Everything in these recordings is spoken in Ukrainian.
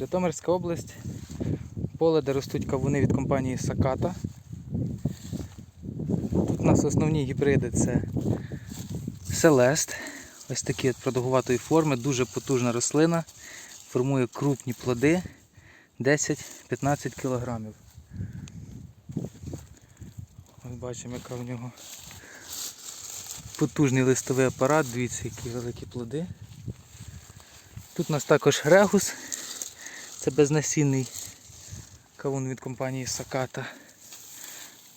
Житомирська область, поле, де ростуть кавуни від компанії Саката. Тут у нас основні гібриди це Селест. Ось такі от продовгуватої форми, дуже потужна рослина. Формує крупні плоди 10-15 кілограмів. Ось бачимо, яка в нього потужний листовий апарат, дивіться, які великі плоди. Тут у нас також регус, це безнасінний кавун від компанії Саката.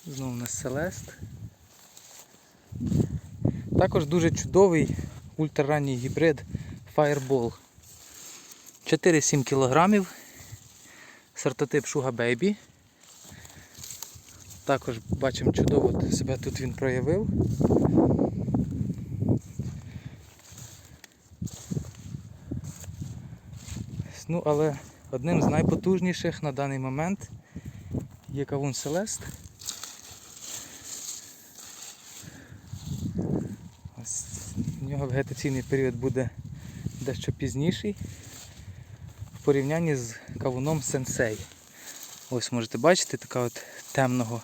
Знову у нас Селест. Також дуже чудовий ультраранній гібрид Fireball. 4-7 кг. Сортотип Sugar Baby. Також бачимо чудово себе тут він проявив. Ну, але одним з найпотужніших на даний момент є кавун Селест. В нього вегетаційний період буде дещо пізніший в порівнянні з кавуном Сенсей. Ось можете бачити, така от темного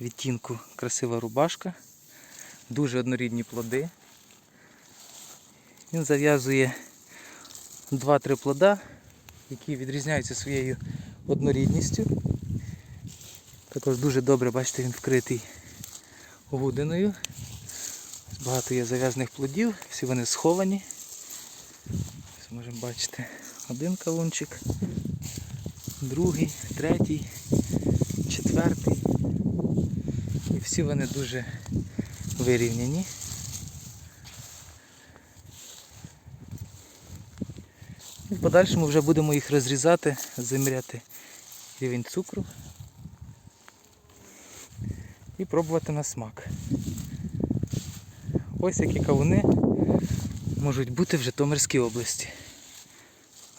відтінку красива рубашка, дуже однорідні плоди. Він зав'язує 2-3 плода, які відрізняються своєю однорідністю. Також дуже добре, бачите, він вкритий гудиною. Багато є зав'язаних плодів, всі вони сховані. Ось можемо бачити один кавунчик, другий, третій, четвертий. І всі вони дуже вирівняні. В подальшому вже будемо їх розрізати, заміряти рівень цукру і пробувати на смак. Ось які кавуни можуть бути в Житомирській області.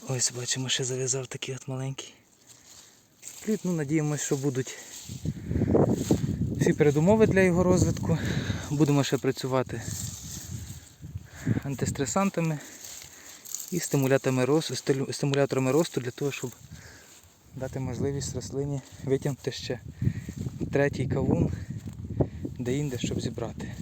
Ось бачимо, ще зав'язав такий от маленький. Плід, ну надіємося, що будуть всі передумови для його розвитку. Будемо ще працювати антистресантами і стимуляторами росту, для того, щоб дати можливість рослині витягнути ще третій кавун де інде, щоб зібрати.